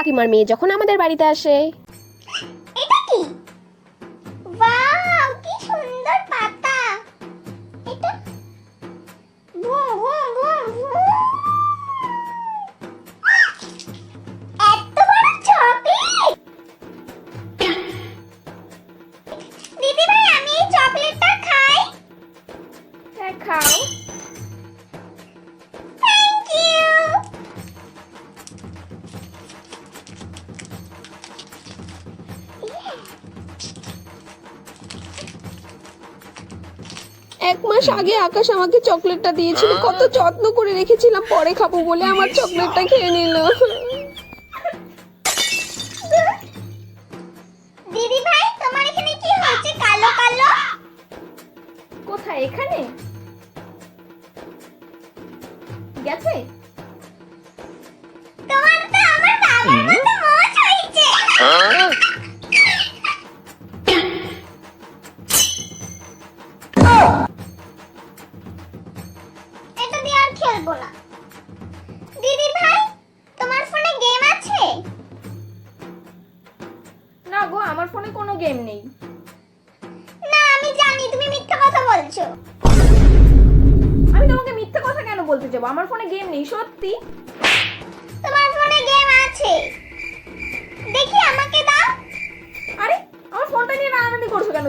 কাকিমার মেয়ে যখন আমাদের বাড়িতে আসে। এক মাস আগে আকাশ আমাকে চকলেটটা দিয়েছিল। কত যত্ন করে রেখেছিলাম পরে খাব বলে আমার চকলেটটা খেয়ে নিল। দিদি ভাই তোমার এখানে কি হয়েছে? কালো কালো? কোথায় এখানে? গেছে? গো আমার ফোনে কোনো গেম নেই। না আমি জানি তুমি মিথ্যা কথা বলছো। আমি তোমাকে মিথ্যা কথা কেন বলতে যাব? আমার ফোনে গেম নেই সত্যি? তোমার ফোনে গেম আছে। দেখি আমাকে দাও। আরে আমার ফোনটা নিয়ে রাগারাগি করছ কেন?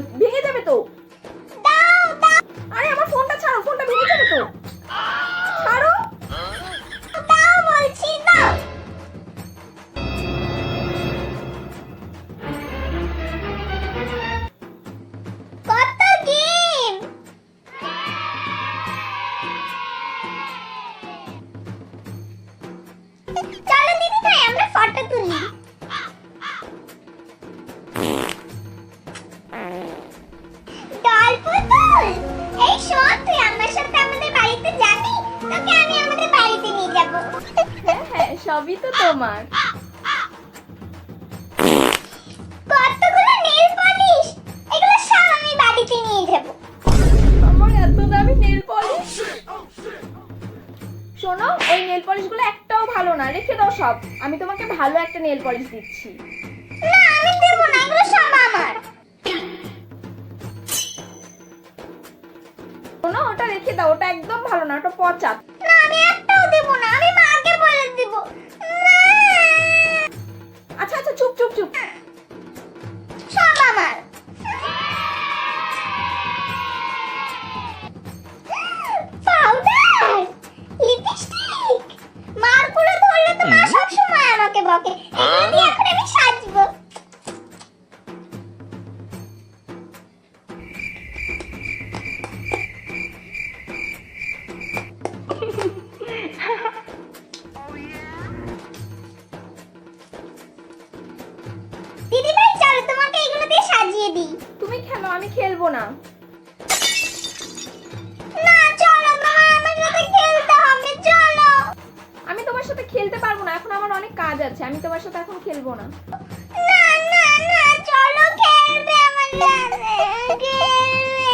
সবই তো তোমার। কতগুলো নেল পলিশ? এগুলো সব আমি বাড়িতে নিয়ে যাব। আমার এত দামি নেল পলিশ? শোনো ওই নেল পলিশগুলো একটাও ভালো না রেখে দাও সব। আমি তোমাকে ভালো একটা নেল পলিশ দিচ্ছি। না আমি দেব না এগুলো সব আমার। শোনো ওটা রেখে দাও ওটা একদম ভালো না ওটা পচা। না আমি একটাও দেব না আমি মাকে বলে দেব। আচ্ছা আচ্ছা চুপ চুপ চুপ। সব আমার। পাউডার লিপস্টিক মারগুলো ধরলে তো মা সব সময় আমাকে বকে। দিদি ভাই চলো তোমাকে এগুলো দিয়ে সাজিয়ে দিই। তুমি খেলো আমি খেলব না। না চলো তোমার আমার সাথে খেলতে হবে চলো। আমি তোমার সাথে খেলতে পারব না এখন আমার অনেক কাজ আছে আমি তোমার সাথে এখন খেলব না। না না না চলো খেলবে আমার সাথে খেলবে।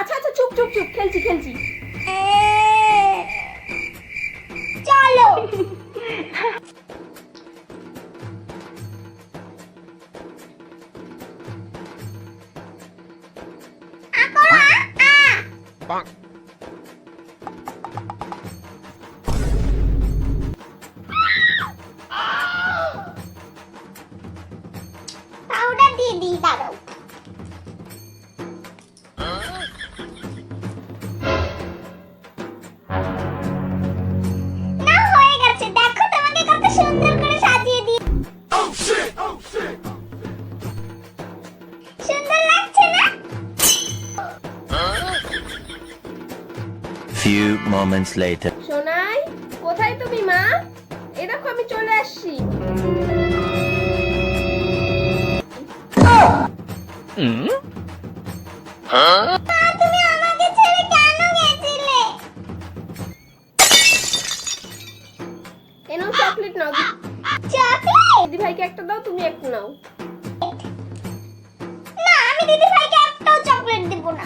আচ্ছা আচ্ছা চুপ চুপ চুপ খেলছি খেলছি। 棒。Few moments later. সোনাই কোথায় তুমি মা? এ দেখো আমি চলে আসছি। মা তুমি আমাকে ছেড়ে এনো চকলেট নাও। চকলেট দিদি ভাইকে একটা দাও তুমি একটু নাও। না আমি দিদি ভাইকে একটাও চকলেট দেব না।